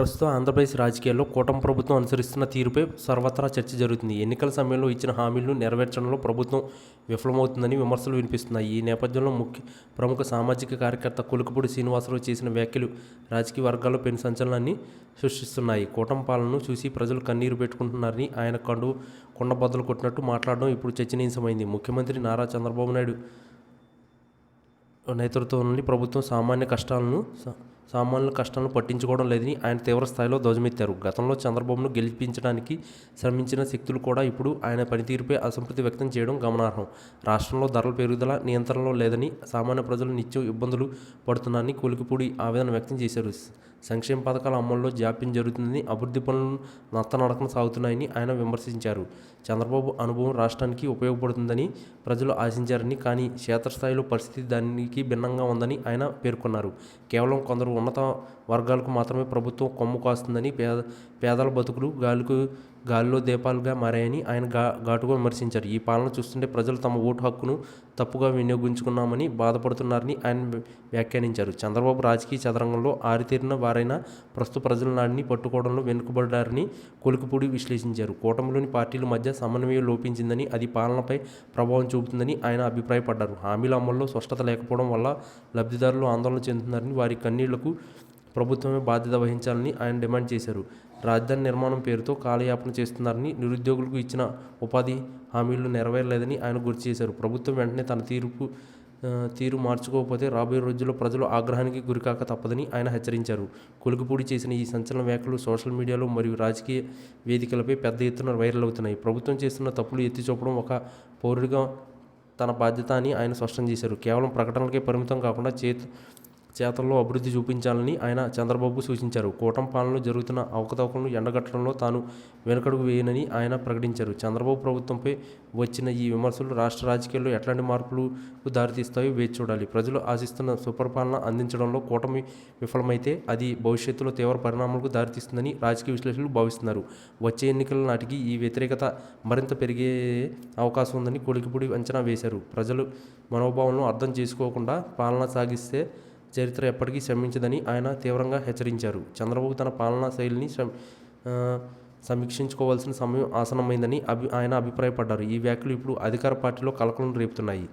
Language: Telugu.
ప్రస్తుతం ఆంధ్రప్రదేశ్ రాజకీయాల్లో కూటమి ప్రభుత్వం అనుసరిస్తున్న తీరుపై సర్వత్రా చర్చ జరుగుతుంది. ఎన్నికల సమయంలో ఇచ్చిన హామీలను నెరవేర్చడంలో ప్రభుత్వం విఫలమవుతుందని విమర్శలు వినిపిస్తున్నాయి. ఈ నేపథ్యంలో ముఖ్య ప్రముఖ సామాజిక కార్యకర్త కులుకుపూడి శ్రీనివాసరావు చేసిన వ్యాఖ్యలు రాజకీయ వర్గాల్లో పెను సంచలనాన్ని సృష్టిస్తున్నాయి. కూటమి పాలనను చూసి ప్రజలు కన్నీరు పెట్టుకుంటున్నారని ఆయన కండు కొండబద్దలు కొట్టినట్టు మాట్లాడడం ఇప్పుడు చర్చనీయాంశమైంది. ముఖ్యమంత్రి నారా చంద్రబాబు నాయుడు నేతృత్వంలోని ప్రభుత్వం సామాన్య కష్టాలను సామాన్యుల కష్టాలను పట్టించుకోవడం లేదని ఆయన తీవ్ర స్థాయిలో ధ్వజమెత్తారు. గతంలో చంద్రబాబును గెలిపించడానికి శ్రమించిన శక్తులు కూడా ఇప్పుడు ఆయన పనితీరుపై అసంతృప్తి వ్యక్తం చేయడం గమనార్హం. రాష్ట్రంలో ధరల పెరుగుదల నియంత్రణలో లేదని సామాన్య ప్రజలు నిత్యం ఇబ్బందులు పడుతున్నారని కొలికిపూడి ఆవేదన వ్యక్తం చేశారు. సంక్షేమ పథకాల అమల్లో జాప్యం జరుగుతుందని అభివృద్ధి పనులు నత్తనడకన సాగుతున్నాయని ఆయన విమర్శించారు. చంద్రబాబు అనుభవం రాష్ట్రానికి ఉపయోగపడుతుందని ప్రజలు ఆశించారని కానీ క్షేత్రస్థాయిలో పరిస్థితి దానికి భిన్నంగా ఉందని ఆయన పేర్కొన్నారు. కేవలం కొందరు ఉన్నత వర్గాలకు మాత్రమే ప్రభుత్వం కొమ్ము కాస్తుందని పేద పేదల బతుకులు గాలికి గాలిలో దీపాలుగా మారాయని ఆయన ఘా ఘాటుగా విమర్శించారు. ఈ పాలన చూస్తుంటే ప్రజలు తమ ఓటు హక్కును తప్పుగా వినియోగించుకున్నామని బాధపడుతున్నారని ఆయన వ్యాఖ్యానించారు. చంద్రబాబు రాజకీయ చదరంగంలో ఆరితేరిన వారైనా ప్రస్తుత ప్రజల నాడిని పట్టుకోవడంలో వెనుకబడ్డారని కొలికిపూడి విశ్లేషించారు. కూటమిలోని పార్టీల మధ్య సమన్వయం లోపించిందని అది పాలనపై ప్రభావం చూపుతుందని ఆయన అభిప్రాయపడ్డారు. హామీల అమల్లో స్పష్టత లేకపోవడం వల్ల లబ్ధిదారులు ఆందోళన చెందుతున్నారని వారి కన్నీళ్ళకు ప్రభుత్వమే బాధ్యత వహించాలని ఆయన డిమాండ్ చేశారు. రాజధాని నిర్మాణం పేరుతో కాలయాపన చేస్తున్నారని నిరుద్యోగులకు ఇచ్చిన ఉపాధి హామీలు నెరవేరలేదని ఆయన గుర్తు చేశారు. ప్రభుత్వం వెంటనే తన తీర్పు తీరు మార్చుకోకపోతే రాబోయే రోజుల్లో ప్రజలు ఆగ్రహానికి గురికాక తప్పదని ఆయన హెచ్చరించారు. కొలుకుపూడి చేసిన ఈ సంచలన వ్యాఖ్యలు సోషల్ మీడియాలో మరియు రాజకీయ వేదికలపై పెద్ద ఎత్తున వైరల్ అవుతున్నాయి. ప్రభుత్వం చేస్తున్న తప్పులు ఎత్తి చూపడం ఒక పౌరుడిగా తన బాధ్యత అని ఆయన స్పష్టం చేశారు. కేవలం ప్రకటనలకే పరిమితం కాకుండా చేతి చేతల్లో అభివృద్ధి చూపించాలని ఆయన చంద్రబాబు సూచించారు. కూటం పాలనలో జరుగుతున్న అవకతవకలను ఎండగట్టడంలో తాను వెనుకడుగు వేయనని ఆయన ప్రకటించారు. చంద్రబాబు ప్రభుత్వంపై వచ్చిన ఈ విమర్శలు రాష్ట్ర రాజకీయాల్లో ఎట్లాంటి మార్పులకు దారితీస్తాయో వేచి చూడాలి. ప్రజలు ఆశిస్తున్న సుపరిపాలన అందించడంలో కూటమి విఫలమైతే అది భవిష్యత్తులో తీవ్ర పరిణామాలకు దారితీస్తుందని రాజకీయ విశ్లేషకులు భావిస్తున్నారు. వచ్చే ఎన్నికల నాటికి ఈ వ్యతిరేకత మరింత పెరిగే అవకాశం ఉందని కొలికిపూడి అంచనా వేశారు. ప్రజలు మనోభావాలను అర్థం చేసుకోకుండా పాలన సాగిస్తే చరిత్ర ఎప్పటికీ క్షమించదని ఆయన తీవ్రంగా హెచ్చరించారు. చంద్రబాబు తన పాలనా శైలిని సమీక్షించుకోవాల్సిన సమయం ఆసనమైందని అభి ఆయన అభిప్రాయపడ్డారు. ఈ వ్యాఖ్యలు ఇప్పుడు అధికార పార్టీలో కలకలం రేపుతున్నాయి.